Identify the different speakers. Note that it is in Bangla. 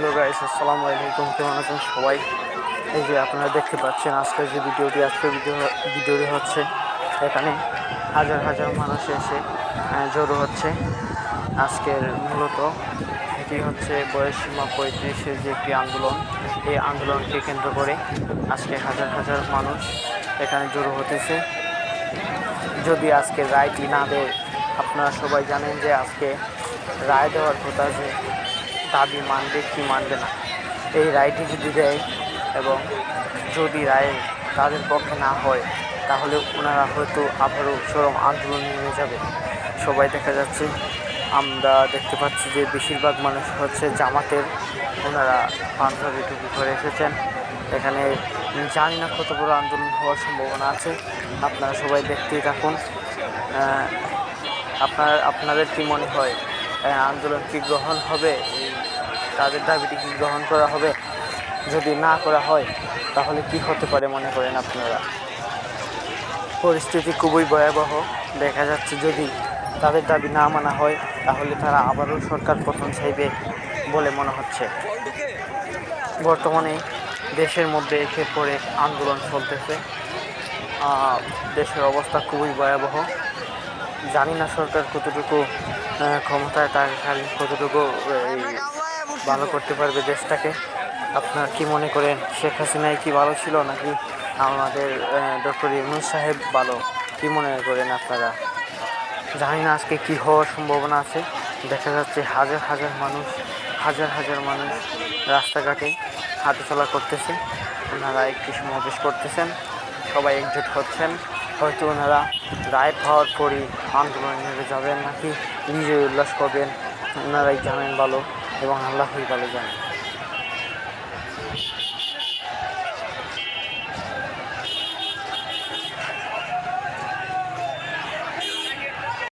Speaker 1: হ্যালো গাইস আসসালামু আলাইকুম, কেমন আছেন সবাই? এই যে আপনারা দেখতে পাচ্ছেন, আজকের যে ভিডিওটি, আজকের ভিডিও, ভিডিওটি হচ্ছে এখানে হাজার হাজার মানুষ এসে জড়ো হচ্ছে। আজকের মূলত এটি হচ্ছে বয়সসীমা পঁয়ত্রিশের যে একটি আন্দোলন, এই আন্দোলনকে কেন্দ্র করে আজকে হাজার হাজার মানুষ এখানে জড়ো হতেছে। যদি আজকে রায়টি না দেয়, আপনারা সবাই জানেন যে আজকে রায় দেওয়ার কথা যে দাবি মানবে কি মানবে না। এই রায়টি যদি দেয় এবং যদি রায় তাদের পক্ষে না হয়, তাহলে ওনারা হয়তো আবারও চরম আন্দোলন নিয়ে যাবে। সবাই দেখা যাচ্ছে, আমরা দেখতে পাচ্ছি যে বেশিরভাগ মানুষ হচ্ছে জামাতের, ওনারা পাঞ্জাবি টুপি করে এসেছেন। এখানে জানি না কত বড় আন্দোলন হওয়ার সম্ভাবনা আছে। আপনারা সবাই দেখতেই থাকুন। আপনার, আপনাদের কি মনে হয় আন্দোলন কি গ্রহণ হবে? তাদের দাবিটি কি গ্রহণ করা হবে? যদি না করা হয় তাহলে কি হতে পারে মনে করেন আপনারা? পরিস্থিতি খুবই ভয়াবহ। দেখা যাচ্ছে যদি তাদের দাবি না মানা হয় তাহলে তারা আবারও সরকার পতন চাইবে বলে মনে হচ্ছে। বর্তমানে দেশের মধ্যে একের পরে আন্দোলন চলতেছে। দেশের অবস্থা খুবই ভয়াবহ। জানি না সরকার কতটুকু ক্ষমতায় থাকাকালীন কতটুকু এই, ভালো করতে পারবে দেশটাকে। আপনার কি মনে করেন, শেখ হাসিনাই কি ভালো ছিল নাকি আমাদের ডক্টর ইউনুস সাহেব ভালো? কি মনে করেন আপনারা? জানি না আজকে কি হওয়ার সম্ভাবনা আছে। দেখা যাচ্ছে হাজার হাজার মানুষ, হাজার হাজার মানুষ রাস্তাঘাটে হাঁটাচলা করতেছে। ওনারা একটি সমাবেশ করতেছেন, সবাই একজোট হচ্ছেন। হয়তো ওনারা রায় পাওয়ার পরই আন্দোলনে যাবেন নাকি নিজে উল্লাস করবেন, ওনারাই জানেন ভালো। এবং আল্লাহই ভালো জানেন